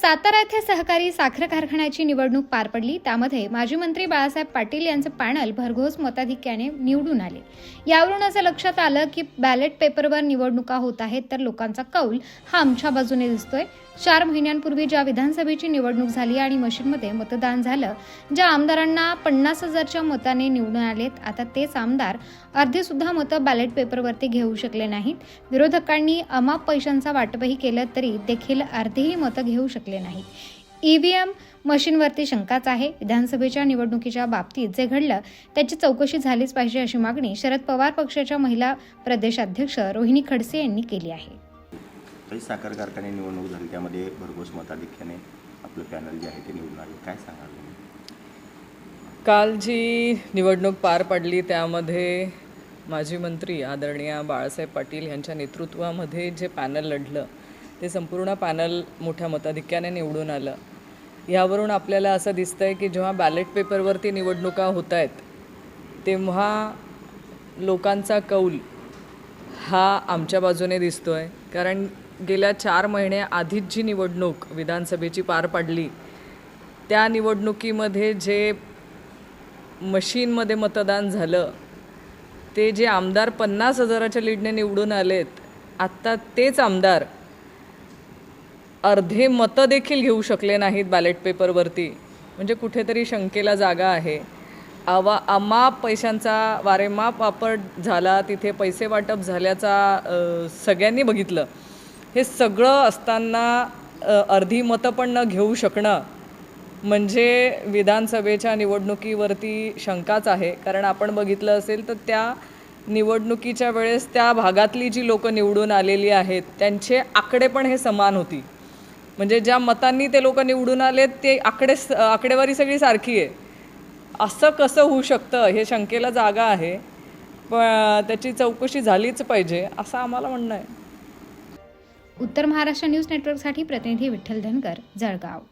सातारा येथे सहकारी साखर कारखान्याची निवडणूक पार पडली. त्यामध्ये माजी मंत्री बाळासाहेब पाटील यांचं पॅनल भरघोस मताधिक्याने निवडून आले. यावरून असं लक्षात आलं की बॅलेट पेपरवर निवडणुका होत आहेत तर लोकांचा कौल हा आमच्या बाजूने दिसतोय. चार महिन्यांपूर्वी ज्या विधानसभेची निवडणूक झाली आणि मशीनमध्ये मतदान झालं ज्या आमदारांना पन्नास हजारच्या मताने निवडून आलेत आता तेच आमदार अर्धी सुद्धा मतं बॅलेट पेपरवरती घेऊ शकले नाहीत. विरोधकांनी अमाप पैशांचा वाटपही केलं तरी देखील अर्धीही मतं घेऊ शकले नाहीत ईव्हीएम मशीनवरती शंकाच आहे. विधानसभेच्या निवडणुकीच्या बाबतीत जे घडलं त्याची चौकशी झालीच पाहिजे अशी मागणी शरद पवार पक्षाच्या महिला प्रदेशाध्यक्ष रोहिणी खडसे यांनी केली आहे. काही साखर कारखाने निवडणूक झाली त्यामध्ये भरघोस मताधिक्याने आपलं पॅनल जे आहे ते निवडून आले. काय सांगाल काल जी निवडणूक पार पडली त्यामध्ये माजी मंत्री आदरणीय बाळासाहेब पाटील यांच्या नेतृत्वामध्ये जे पॅनल लढलं ते संपूर्ण पॅनल मोठ्या मताधिक्याने निवडून आलं. यावरून आपल्याला असं दिसतं आहे की जेव्हा बॅलेट पेपरवरती निवडणुका होत आहेत तेव्हा लोकांचा कौल हा आमच्या बाजूने दिसतो आहे कारण गेल्या चार महिने आधीच जी निवडणूक विधानसभेची पार पडली त्या निवडणुकीमध्ये जे मशीनमध्ये मतदान झालं ते जे आमदार पन्नास हजाराच्या लीडने निवडून आलेत आत्ता तेच आमदार अर्धे मतं देखील घेऊ शकले नाहीत बॅलेट पेपरवरती म्हणजे कुठेतरी शंकेला जागा आहे. आवा अमाप पैशांचा वारेमाप वापर झाला तिथे पैसे वाटप झाल्याचा सगळ्यांनी बघितलं. हे सगळं असताना अर्धी मतं पण न घेऊ शकणं म्हणजे विधानसभेच्या निवडणुकीवरती शंकाच आहे. कारण आपण बघितलं असेल तर त्या निवडणुकीच्या वेळेस त्या भागातली जी लोकं निवडून आलेली आहेत त्यांचे आकडे पण हे समान होती. म्हणजे ज्या मतांनी ते लोक निवडून आलेत ते आकडे आकडेवारी सगळी सारखी आहे. असं कसं होऊ शकतं हे शंकेला जागा आहे पण त्याची चौकशी झालीच पाहिजे असं आम्हाला म्हणणं आहे. उत्तर महाराष्ट्र न्यूज नेटवर्कसाठी प्रतिनिधी विठ्ठल धनकर जळगाव.